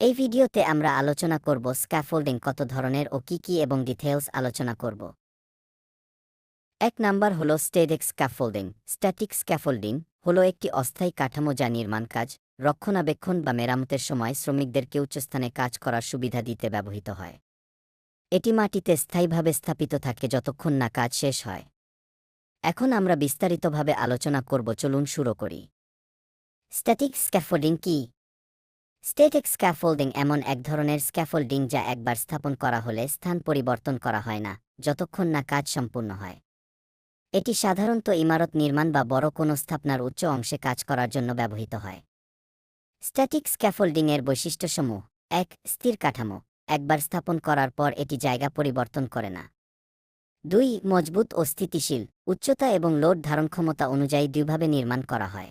এই ভিডিওতে আমরা আলোচনা করব স্ক্যাফোল্ডিং কত ধরনের ও কি কি এবং ডিটেলস আলোচনা করব। এক নাম্বার হল স্টেডিক স্ক্যাফোল্ডিং। স্ট্যাটিক স্ক্যাফোল্ডিং হল একটি অস্থায়ী কাঠামো যা নির্মাণ কাজ, রক্ষণাবেক্ষণ বা মেরামতের সময় শ্রমিকদেরকে উচ্চস্থানে কাজ করার সুবিধা দিতে ব্যবহৃত হয়। এটি মাটিতে স্থায়ীভাবে স্থাপিত থাকে যতক্ষণ না কাজ শেষ হয়। এখন আমরা বিস্তারিতভাবে আলোচনা করব, চলুন শুরু করি। স্ট্যাটিক স্ক্যাফোল্ডিং কি? স্টেটিক স্ক্যাফোল্ডিং এমন এক ধরনের স্ক্যাফোল্ডিং যা একবার স্থাপন করা হলে স্থান পরিবর্তন করা হয় না, যতক্ষণ না কাজ সম্পূর্ণ হয়। এটি সাধারণত ইমারত নির্মাণ বা বড় কোনো স্থাপনার উচ্চ অংশে কাজ করার জন্য ব্যবহৃত হয়। স্ট্যাটিক স্ক্যাফোল্ডিংয়ের বৈশিষ্ট্যসমূহ। এক, স্থির কাঠামো। একবার স্থাপন করার পর এটি জায়গা পরিবর্তন করে না। দুই, মজবুত ও স্থিতিশীল। উচ্চতা এবং লোড ধারণ ক্ষমতা অনুযায়ী দুইভাবে নির্মাণ করা হয়।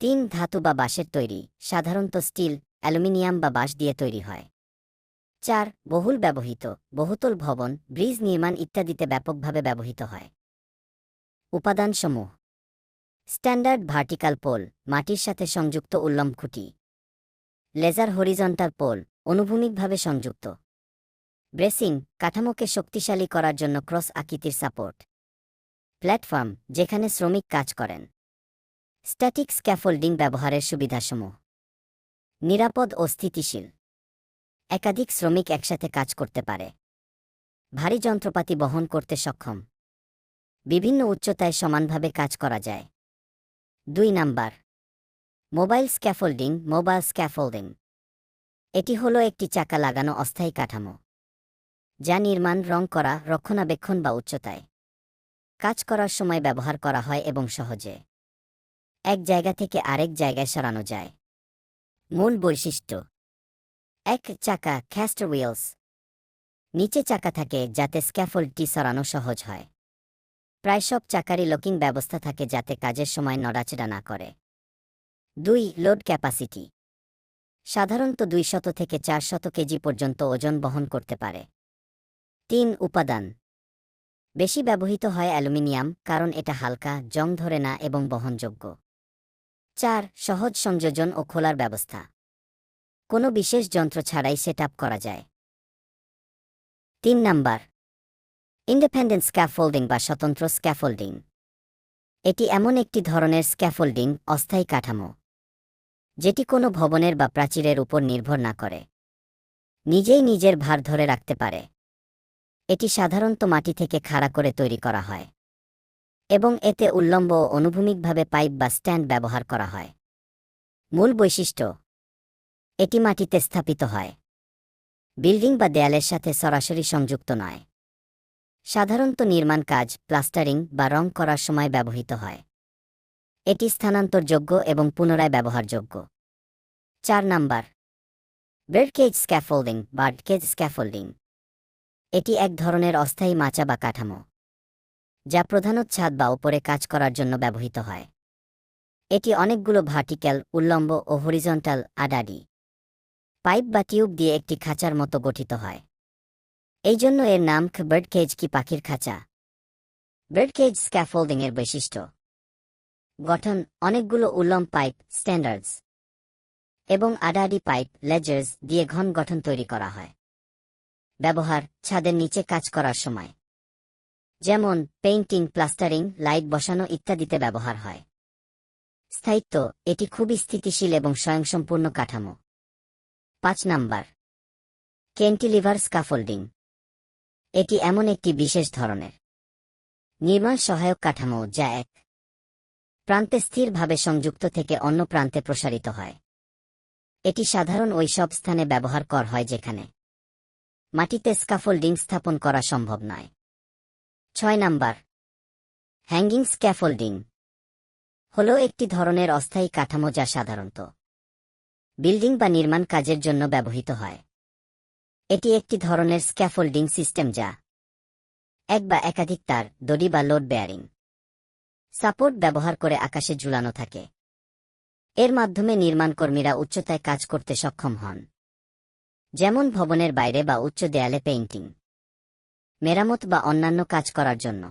তিন ধাতু বা বাঁশের তৈরি, সাধারণত স্টিল, অ্যালুমিনিয়াম বা বাঁশ দিয়ে তৈরি হয়। চার, বহুল ব্যবহৃত, বহুতল ভবন, ব্রিজ নির্মাণ ইত্যাদিতে ব্যাপকভাবে ব্যবহৃত হয়। উপাদানসমূহ। স্ট্যান্ডার্ড ভার্টিক্যাল পোল, মাটির সাথে সংযুক্ত উল্লম্ব খুঁটি। লেজার হরিজন্টাল পোল, অনুভূমিকভাবে সংযুক্ত। ব্রেসিং, কাঠামোকে শক্তিশালী করার জন্য ক্রস আকৃতির সাপোর্ট। প্ল্যাটফর্ম, যেখানে শ্রমিক কাজ করেন। স্ট্যাটিক স্ক্যাফোল্ডিং ব্যবহারের সুবিধাসমূহ। নিরাপদ ও স্থিতিশীল। একাধিক শ্রমিক একসাথে কাজ করতে পারে। ভারী যন্ত্রপাতি বহন করতে সক্ষম। বিভিন্ন উচ্চতায় সমানভাবে কাজ করা যায়। দুই number. Mobile scaffolding mobile scaffolding. এটি হল একটি চাকা লাগানো অস্থায়ী কাঠামো। যা নির্মাণ, রং করা, রক্ষণাবেক্ষণ বা উচ্চতায়। কাজ করার সময় ব্যবহার করা হয় এবং সহজে। এক জায়গা থেকে আরেক জায়গায় সরানো যায়। মূল বৈশিষ্ট্য, এক চাকা খ্যাস্ট হুইলস নিচে চাকা থাকে যাতে স্ক্যাফোল্ডটি সরানো সহজ হয়। প্রায় সব চাকারই লকিং ব্যবস্থা থাকে যাতে কাজের সময় নড়াচড়া না করে। দুই লোড ক্যাপাসিটি সাধারণত দুই শত থেকে চার শত কেজি পর্যন্ত ওজন বহন করতে পারে। তিন, উপাদান, বেশি ব্যবহৃত হয় অ্যালুমিনিয়াম, কারণ এটা হালকা, জং ধরে না এবং বহনযোগ্য। চার, সহজ সংযোজন ও খোলার ব্যবস্থা। কোনো বিশেষ যন্ত্র ছাড়াই সেট করা যায়। তিন নাম্বার ইন্ডিপেন্ডেন্ট স্ক্যাফোল্ডিং বা স্বতন্ত্র স্ক্যাফোল্ডিং এটি এমন একটি ধরনের স্ক্যাফোল্ডিং অস্থায়ী কাঠামো, যেটি কোনো ভবনের বা প্রাচীরের উপর নির্ভর না করে। নিজেই নিজের ভার ধরে রাখতে পারে। এটি সাধারণত মাটি থেকে খাড়া করে তৈরি করা হয়। এবং এতে উল্লম্ব অনুভূমিকভাবে পাইপ বা স্ট্যান্ড ব্যবহার করা হয়। মূল বৈশিষ্ট্য, এটি মাটিতে স্থাপিত হয়। বিল্ডিং বা দেয়ালের সাথে সরাসরি সংযুক্ত নয়। সাধারণত নির্মাণ কাজ, প্লাস্টারিং বা রং করার সময় ব্যবহৃত হয়। এটি স্থানান্তরযোগ্য এবং পুনরায় ব্যবহারযোগ্য। চার নাম্বার ব্রেডকেজ স্ক্যাফোল্ডিং বা কেজ স্ক্যাফোল্ডিং এটি এক ধরনের অস্থায়ী মাচা বা কাঠামো। যা প্রধানত ছাদ বা ওপরে কাজ করার জন্য ব্যবহৃত হয়। এটি অনেকগুলো ভার্টিক্যাল, উল্লম্ব ও হরিজন্টাল আডাডি। পাইপ বা টিউব দিয়ে একটি খাঁচার মতো গঠিত হয়। এই জন্য এর নাম বার্ড কেজ কি পাখির খাঁচা। বার্ড কেজ স্ক্যাফোল্ডিংয়ের বৈশিষ্ট্য। গঠন, অনেকগুলো উল্লম পাইপ স্ট্যান্ডার্ডস এবং আডাডি পাইপ লেজার্স দিয়ে ঘন গঠন তৈরি করা হয়। ব্যবহার, ছাদের নিচে কাজ করার সময়। যেমন পেইন্টিং প্লাস্টারিং লাইট বসানো ইত্যাদিতে ব্যবহার হয়। স্থায়িত্ব, এটি খুবই স্থিতিশীল এবং স্বয়ংসম্পূর্ণ কাঠামো। পাঁচ নাম্বার কেন্টিলিভার স্কাফোল্ডিং এটি এমন একটি বিশেষ ধরনের। নির্মাণ সহায়ক কাঠামো, যা এক প্রান্তে স্থিরভাবে সংযুক্ত থেকে অন্য প্রান্তে প্রসারিত হয়। এটি সাধারণ ওই সব স্থানে ব্যবহার কর হয় যেখানে মাটিতে স্কাফোল্ডিং স্থাপন করা সম্ভব নয়। ছয় নাম্বার। হ্যাঙ্গিং স্ক্যাফোল্ডিং হল একটি ধরনের অস্থায়ী কাঠামো যা সাধারণত বিল্ডিং বা নির্মাণ কাজের জন্য ব্যবহৃত হয়। এটি একটি ধরনের স্ক্যাফোল্ডিং সিস্টেম যা এক বা একাধিক তার, দড়ি বা লোড বেয়ারিং সাপোর্ট ব্যবহার করে আকাশে ঝুলানো থাকে। এর মাধ্যমে নির্মাণকর্মীরা উচ্চতায় কাজ করতে সক্ষম হন। যেমন ভবনের বাইরে বা উচ্চ দেয়ালে পেইন্টিং মেরামত বা অন্যান্য কাজ করার জন্য।